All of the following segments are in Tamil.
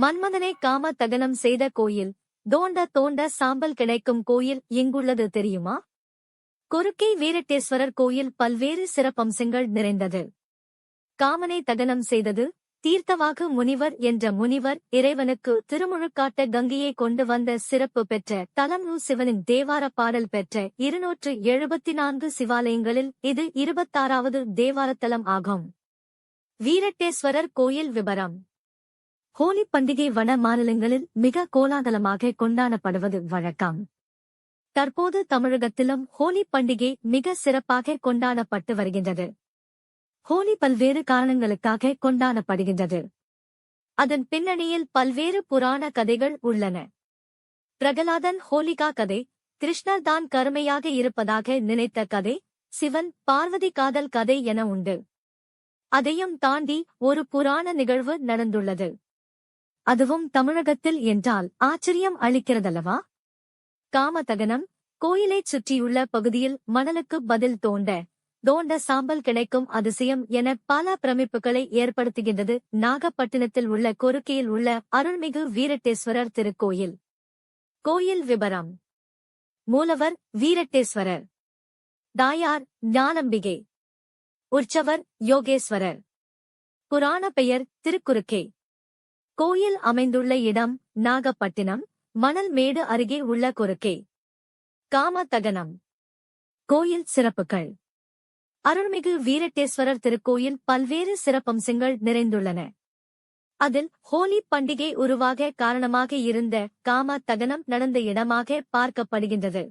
மன்மதனை காம தகனம் செய்த கோயில். தோண்ட தோண்ட சாம்பல் கிடைக்கும் கோயில் எங்குள்ளது தெரியுமா? கொருக்கை வீரட்டேஸ்வரர் கோயில் பல்வேறு சிறப்பம்சங்கள் நிறைந்தது. காமனை தகனம் செய்தது தீர்த்தவாகு முனிவர் என்ற முனிவர் இறைவனுக்கு திருமுழுக்காட்ட கங்கையை கொண்டு வந்த சிறப்பு பெற்ற தலம்னு சிவனின் தேவார பாடல் பெற்ற இருநூற்று எழுபத்தி நான்கு சிவாலயங்களில் இது இருபத்தாறாவது தேவாரத்தலம் ஆகும். வீரட்டேஸ்வரர் கோயில் விபரம். ஹோலி பண்டிகை வட மாநிலங்களில் மிக கோலாகலமாக கொண்டாடப்படுவது வழக்கம். தற்போது தமிழகத்திலும் ஹோலி பண்டிகை மிக சிறப்பாக கொண்டாடப்பட்டு வருகின்றது. ஹோலி பல்வேறு காரணங்களுக்காக கொண்டாடப்படுகின்றது. அதன் பின்னணியில் பல்வேறு புராண கதைகள் உள்ளன. பிரகலாதன் ஹோலிகா கதை கிருஷ்ணர் தான் கருமையாக இருப்பதாக நினைத்த கதை சிவன் பார்வதி காதல் கதை என உண்டு. அதையும் தாண்டி ஒரு புராண நிகழ்வு நடந்துள்ளது. அதுவும் தமிழகத்தில் என்றால் ஆச்சரியம் அளிக்கிறதல்லவா? காமதகனம் கோயிலைச் சுற்றியுள்ள பகுதியில் மணலுக்கு பதில் தோண்ட தோண்ட சாம்பல் கிடைக்கும் அதிசயம் என பல பிரமிப்புகளை ஏற்படுத்துகின்றது. நாகப்பட்டினத்தில் உள்ள கொருக்கையில் உள்ள அருள்மிகு வீரட்டேஸ்வரர் திருக்கோயில். கோயில் விபரம். மூலவர் வீரட்டேஸ்வரர். தாயார் ஞானம்பிகை. உற்சவர் யோகேஸ்வரர். புராண பெயர் திருக்குறுக்கே. கோயில் அமைந்துள்ள இடம் நாகப்பட்டினம் மணல் மேடு அருகே உள்ள குறுக்கே. காமதகனம் கோயில் சிறப்புகள். அருள்மிகு வீரட்டேஸ்வரர் திருக்கோயில் பல்வேறு சிறப்பம்சங்கள் நிறைந்துள்ளன. அதில் ஹோலி பண்டிகை உருவாக காரணமாக இருந்த காம தகனம் நடந்த இடமாக பார்க்கப்படுகின்றது.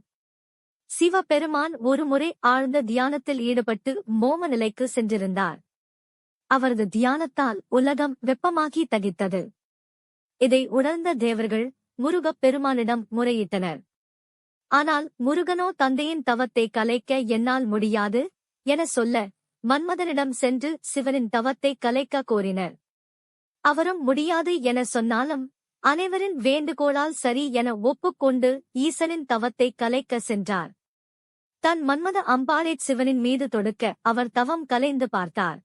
சிவபெருமான் ஒருமுறை ஆழ்ந்த தியானத்தில் ஈடுபட்டு மோம நிலைக்கு சென்றிருந்தார். அவரது தியானத்தால் உலகம் வெப்பமாகி தகித்தது. இதை உணர்ந்த தேவர்கள் முருகப் பெருமானிடம் முறையிட்டனர். ஆனால் முருகனோ தந்தையின் தவத்தை கலைக்க என்னால் முடியாது என சொல்ல மன்மதனிடம் சென்று சிவனின் தவத்தை கலைக்க கோரினர். அவரும் முடியாது என சொன்னாலும் அனைவரின் வேண்டுகோளால் சரி என ஒப்புக்கொண்டு ஈசனின் தவத்தை கலைக்க சென்றார். தன் மன்மத அம்பாளைச் சிவனின் மீது தொடுக்க அவர் தவம் கலைந்து பார்த்தார்.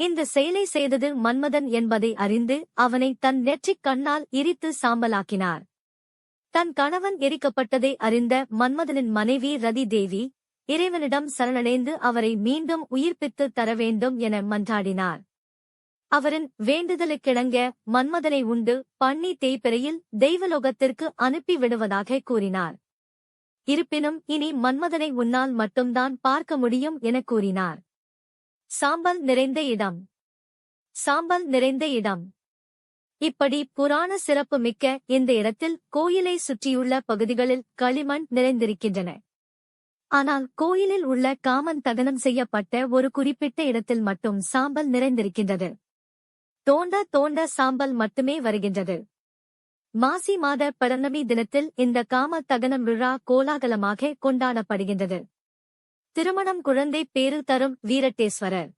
இந்த செயலை செய்தது மன்மதன் என்பதை அறிந்து அவனை தன் நெற்றிக் கண்ணால் இரித்து சாம்பலாக்கினார். தன் கணவன் எரிக்கப்பட்டதை அறிந்த மன்மதனின் மனைவி ரதி தேவி இறைவனிடம் சரணடைந்து அவரை மீண்டும் உயிர்ப்பித்து தர வேண்டும் என மன்றாடினார். அவரின் வேண்டுதலுக்கிணங்க மன்மதனை உண்டு பண்ணி தேய்பிறையில் தெய்வலோகத்திற்கு அனுப்பி விடுவதாக கூறினார். இருப்பினும் இனி மன்மதனை உன்னால் மட்டும்தான் பார்க்க முடியும் என கூறினார். சாம்பல் நிறைந்த இடம். சாம்பல் நிறைந்த இடம். இப்படி புராண சிறப்பு மிக்க இந்த இடத்தில் கோயிலை சுற்றியுள்ள பகுதிகளில் களிமண் நிறைந்திருக்கின்றன. ஆனால் கோயிலில் உள்ள காமன் தகனம் செய்யப்பட்ட ஒரு குறிப்பிட்ட இடத்தில் மட்டும் சாம்பல் நிறைந்திருக்கின்றது. தோண்ட தோண்ட சாம்பல் மட்டுமே வருகின்றது. மாசி மாத பரணமி தினத்தில் இந்த காம தகனம் விழா கோலாகலமாக கொண்டாடப்படுகின்றது. திருமணம் குழந்தை பேரு தரும் வீரட்டேஸ்வரர்.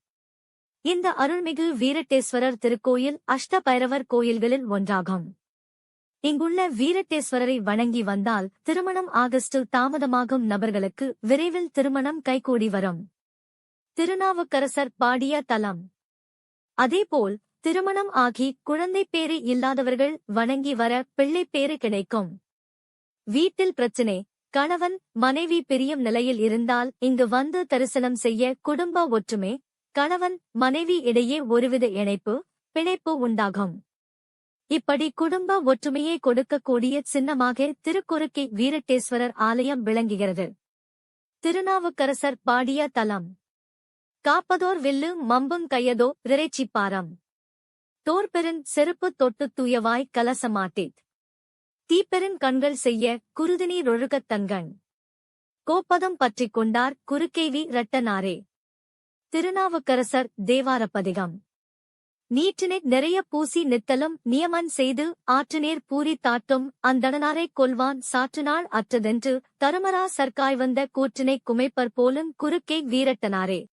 இந்த அருள்மிகு வீரட்டேஸ்வரர் திருக்கோயில் அஷ்டபைரவர் கோயில்களில் ஒன்றாகும். இங்குள்ள வீரட்டேஸ்வரரை வணங்கி வந்தால் திருமணம் ஆகஸ்டில் தாமதமாகும் நபர்களுக்கு விரைவில் திருமணம் கைகூடி வரும். திருநாவுக்கரசர் பாடிய தலம். அதேபோல் திருமணம் ஆகி குழந்தை பேறு இல்லாதவர்கள் வணங்கி வர பிள்ளை பேறு கிடைக்கும். வீட்டில் பிரச்சினை கணவன் மனைவி பிரியும் நிலையில் இருந்தால் இங்கு வந்து தரிசனம் செய்ய குடும்ப ஒற்றுமை கணவன் மனைவி இடையே ஒருவித இணைப்பு பிணைப்பு உண்டாகும். இப்படி குடும்ப ஒற்றுமையை கொடுக்கக்கூடிய சின்னமாக திருக்குறுக்கி வீரட்டேஸ்வரர் ஆலயம் விளங்குகிறது. திருநாவுக்கரசர் பாடிய தலம். காப்பதோர் வில்லு மம்புங் கையதோ ரிரைச்சிப்பாரம் தோற்பெருன் செருப்பு தொட்டு தூயவாய் கலசமாட்டேத். தீப்பெருன் கண்கள் செய்ய குருதினீர் ஒழுகத் தங்கண் கோப்பதம் பற்றிக் கொண்டார் குறுக்கேவி ரட்டனாரே திருநாவுக்கரசர் தேவாரப்பதிகம். நீற்றினை நிறைய பூசி நித்தலும் நியமன் செய்து ஆற்றுநீர் பூரி தாட்டும் அந்தடனாரைக் கொல்வான் சாற்றுநாள் அற்றதென்று தருமரா சர்க்காய் வந்த கூற்றினைக் குமைப்பர் போலும் குறுக்கே வீரட்டனாரே.